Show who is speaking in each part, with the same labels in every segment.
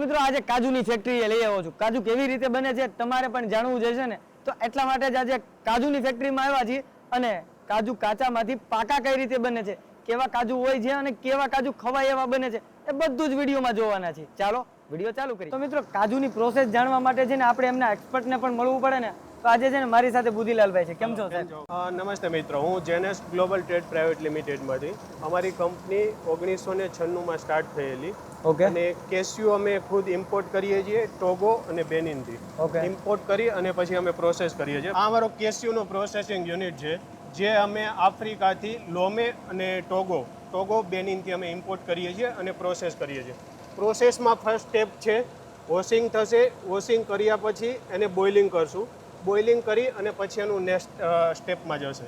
Speaker 1: મિત્રો, આજે કાજુની ફેક્ટરીએ લઈ આવ્યો છું. કાજુ કેવી રીતે બને છે તમારે પણ જાણવું જે છે ને? તો એટલા માટે જ આજે કાજુની ફેક્ટરીમાં આવ્યા છીએ અને કાજુ કાચામાંથી પાકા કઈ રીતે બને છે? કેવા કાજુ હોય છે અને કેવા કાજુ ખવાય એવા બને છે? એ બધું જ વિડીયોમાં જોવાના છે ચાલો, વીડિયો ચાલુ કરીએ. તો મિત્રો, કાજુની પ્રોસેસ જાણવા માટે છે ને આપણે એમના એક્સપર્ટને પણ મળવું પડે ને? તો આજે છે ને મારી સાથે બુદ્ધિલાલભાઈ છે. કેમ છો સાહેબ?
Speaker 2: નમસ્તે મિત્રો. હું જેનેસ ગ્લોબલ ટ્રેડ પ્રાઇવેટ લિમિટેડમાંથી. અમારી કંપની ઓગણીસો ને છન્નુંમાં સ્ટાર્ટ થયેલી.
Speaker 1: ઓકે.
Speaker 2: અને કેસ્યુ અમે ખુદ ઇમ્પોર્ટ કરીએ છીએ ટોગો અને બેનિનથી.
Speaker 1: ઓકે.
Speaker 2: ઇમ્પોર્ટ કરી અને પછી અમે પ્રોસેસ કરીએ છીએ. આ અમારો કેસ્યુનો પ્રોસેસિંગ યુનિટ છે જે અમે આફ્રિકાથી લોમે અને ટોગો ટોગો બેનિનથી અમે ઇમ્પોર્ટ કરીએ છીએ અને પ્રોસેસ કરીએ છીએ. પ્રોસેસમાં ફર્સ્ટ સ્ટેપ છે વોશિંગ થશે વોશિંગ કર્યા પછી એને બોઇલિંગ કરશું. બોઇલિંગ કરી અને પછી એનું નેક્સ્ટ સ્ટેપમાં જશે.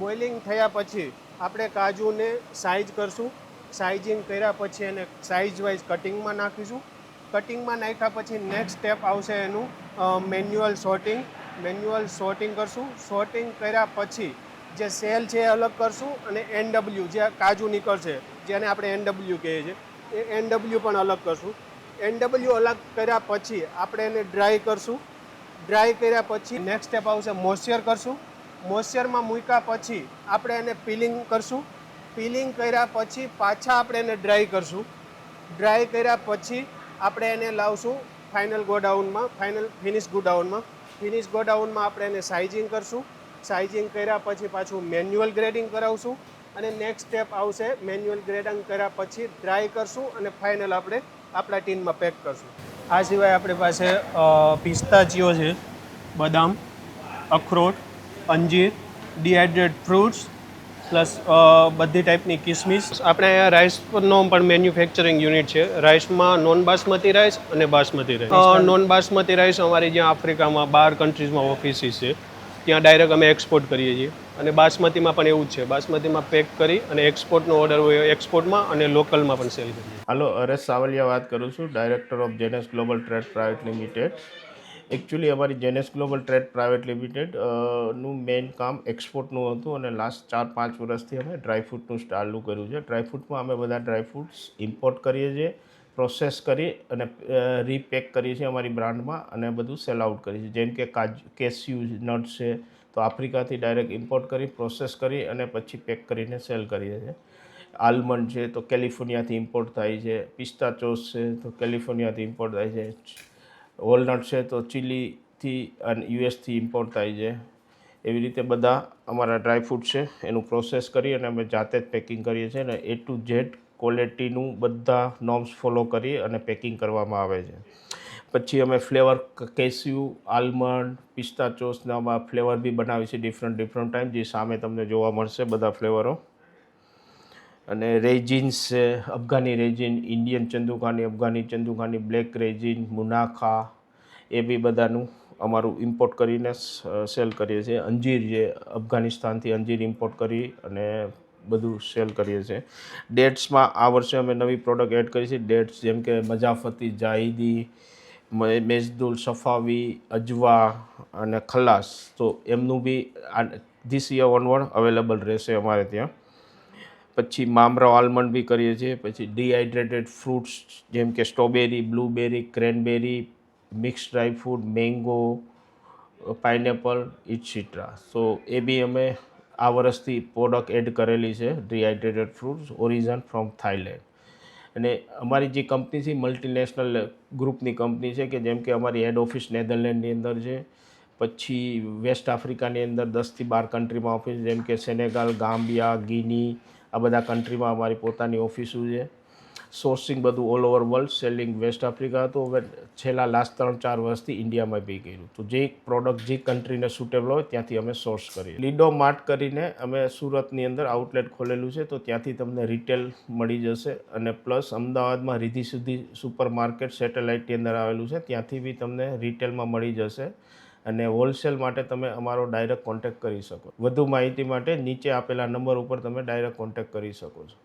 Speaker 2: બોઇલિંગ થયા પછી આપણે કાજુને સાઇઝ કરશું. સાઇઝિંગ કર્યા પછી એને સાઇઝ વાઇઝ કટિંગમાં નાખીશું. કટિંગમાં નાખ્યા પછી નેક્સ્ટ સ્ટેપ આવશે એનું મેન્યુઅલ સોર્ટિંગ મેન્યુઅલ સોર્ટિંગ કરશું. સોર્ટિંગ કર્યા પછી જે સેલ છે એ અલગ કરશું અને એનડબલ્યુ જે કાજુ નીકળશે, જેને આપણે એનડબલ્યુ કહીએ છીએ, એ એનડબલ્યુ પણ અલગ કરશું. એનડબલ્યુ અલગ કર્યા પછી આપણે એને ડ્રાય કરશું. ડ્રાય કર્યા પછી નેક્સ્ટ સ્ટેપ આવશે મોઇશ્ચર કરશું. મોઇશ્ચરમાં મૂક્યા પછી આપણે એને પીલિંગ કરશું. પીલિંગ કર્યા પછી પાછા આપણે એને ડ્રાય કરશું. ડ્રાય કર્યા પછી આપણે એને લાવશું ફાઇનલ ગોડાઉનમાં ફાઇનલ ફિનિશ ગોડાઉનમાં. ફિનિશ ગોડાઉનમાં આપણે એને સાઇઝિંગ કરશું. સાઇઝિંગ કર્યા પછી પાછું મેન્યુઅલ ગ્રેડિંગ કરાવશું. અને નેક્સ્ટ સ્ટેપ આવશે મેન્યુઅલ ગ્રેડિંગ કર્યા પછી ડ્રાય કરશું અને ફાઇનલ આપણે આપણા ટીનમાં પેક કરશું. આ સિવાય આપણી પાસે પિસ્તાચીઓ છે. બદામ અખરોટ અંજીર ડિહાઇડ્રેટ ફ્રૂટ્સ પ્લસ બધી ટાઈપની કિસમિસ. આપણે અહીંયા રાઈસનો પણ મેન્યુફેક્ચરિંગ યુનિટ છે. રાઈસમાં નોન બાસમતી રાઈસ અને basmati rice non basmati rice અમારી જ્યાં આફ્રિકામાં બાર કન્ટ્રીઝમાં ઓફિસીસ છે. ત્યાં ડાયરેક્ટ અમે એક્સપોર્ટ કરીએ છીએ. અને બાસમતીમાં પણ એવું જ છે. બાસમતીમાં પેક કરી અને એક્સપોર્ટનો ઓર્ડર હોય એક્સપોર્ટમાં અને લોકલમાં પણ સેલ કરીએ.
Speaker 3: હાલો અરેશ સાવલિયા વાત કરું છું. Director of Genes global trade private limited actually અમારી જેનેસ ગ્લોબલ ટ્રેડ પ્રાઇવેટ લિમિટેડનું મેઇન કામ એક્સપોર્ટનું હતું અને લાસ્ટ ચાર, પાંચ વર્ષથી અમે ડ્રાયફ્રૂટનું ચાલુ કર્યું છે. ડ્રાયફ્રૂટમાં અમે બધા ડ્રાયફ્રૂટ્સ ઇમ્પોર્ટ કરીએ છીએ પ્રોસેસ કરી અને રીપેક કરીએ છીએ અમારી બ્રાન્ડમાં અને બધું સેલ આઉટ કરીએ છીએ. જેમ કે કાજુ, કેસ્યુ, નટ્સ છે તો આફ્રિકાથી ડાયરેક્ટ ઇમ્પોર્ટ કરી, પ્રોસેસ કરી અને પછી પેક કરીને સેલ કરીએ છીએ આલમંડ છે તો કેલિફોર્નિયાથી ઇમ્પોર્ટ થાય છે પિસ્તા ચોસ છે તો કેલિફોર્નિયાથી ઇમ્પોર્ટ થાય છે, વોલનટ છે તો ચીલીથી અને યુએસથી ઇમ્પોર્ટ થાય છે. એવી રીતે બધા અમારા ડ્રાયફ્રૂટ છે, એનું પ્રોસેસ કરી અને અમે જાતે જ પેકિંગ કરીએ છીએ અને એ ટુ ઝેડ ક્વોલિટીનું બધા નોર્મ્સ ફોલો કરી અને પેકિંગ કરવામાં આવે છે. પછી અમે ફ્લેવર કેસ્યુ, આલમંડ પિસ્તાચોસના આમાં ફ્લેવર બી બનાવીએ છીએ ડિફરન્ટ ડિફરન્ટ ટાઈમ જે સામે તમને જોવા મળશે બધા ફ્લેવરો. અને રેજિન્સ છે, અફઘાની રેજિન, ઇન્ડિયન ચંદુકાની અફઘાની ચંદુકાની બ્લેક રેજિન, મુનાખા, એ બી બધાનું અમારું ઇમ્પોર્ટ કરીને સેલ કરીએ છીએ. અંજીર જે અફઘાનિસ્તાનથી અંજીર ઇમ્પોર્ટ કરી અને બધું સેલ કરીએ છીએ. ડેટ્સમાં આ વર્ષે અમે નવી પ્રોડક્ટ એડ કરી છે. ડેટ્સ જેમ કે મજાફતી જાહિદી મેજદુલ, સફાવી, અજવા અને ખલાસ. તો એમનું બી ધીસ યર ઓનવર્ડ અવેલેબલ રહેશે અમારે ત્યાં. પછી મામરા આલમંડ બી કરીએ છીએ, પછી ડિહાઇડ્રેટેડ ફ્રૂટ્સ જેમ કે strawberry blueberry cranberry mix dry fruit mango pineapple etcetera so એ બી અમે આ વર્ષથી પ્રોડક્ટ એડ કરેલી છે dehydrated fruits origin from Thailand અને અમારી જે કંપની છે મલ્ટીનેશનલ ગ્રુપની કંપની છે કે જેમ કે અમારી હેડ ઓફિસ નેધરલેન્ડની અંદર છે, પછી વેસ્ટ આફ્રિકાની અંદર દસથી બાર કન્ટ્રીમાં ઓફિસ જેમ કે સેનેગાલ ગામ્બિયા ગિની આ બધા કન્ટ્રીમાં અમારી પોતાની ઓફિસો છે. સોર્સિંગ બધું all over world selling West Africa હતું હવે છેલ્લા લાસ્ટ ત્રણ, ચાર વર્ષથી ઇન્ડિયામાં બી કર્યું તો જે પ્રોડક્ટ જે કન્ટ્રીને સુટેબલ હોય ત્યાંથી અમે સોર્સ કરીએ. લીડો માર્ટ કરીને અમે સુરતની અંદર આઉટલેટ ખોલેલું છે, તો ત્યાંથી તમને રિટેલ મળી જશે. અને પ્લસ અમદાવાદમાં રીધી સુધી સુપર માર્કેટ સેટેલાઇટની અંદર આવેલું છે, ત્યાંથી બી તમને રિટેલમાં મળી જશે. અને હોલસેલ માટે તમે અમારો ડાયરેક્ટ કોન્ટેક્ટ કરી શકો. વધુ માહિતી માટે નીચે આપેલા નંબર ઉપર તમે ડાયરેક્ટ કોન્ટેક્ટ કરી શકો છો.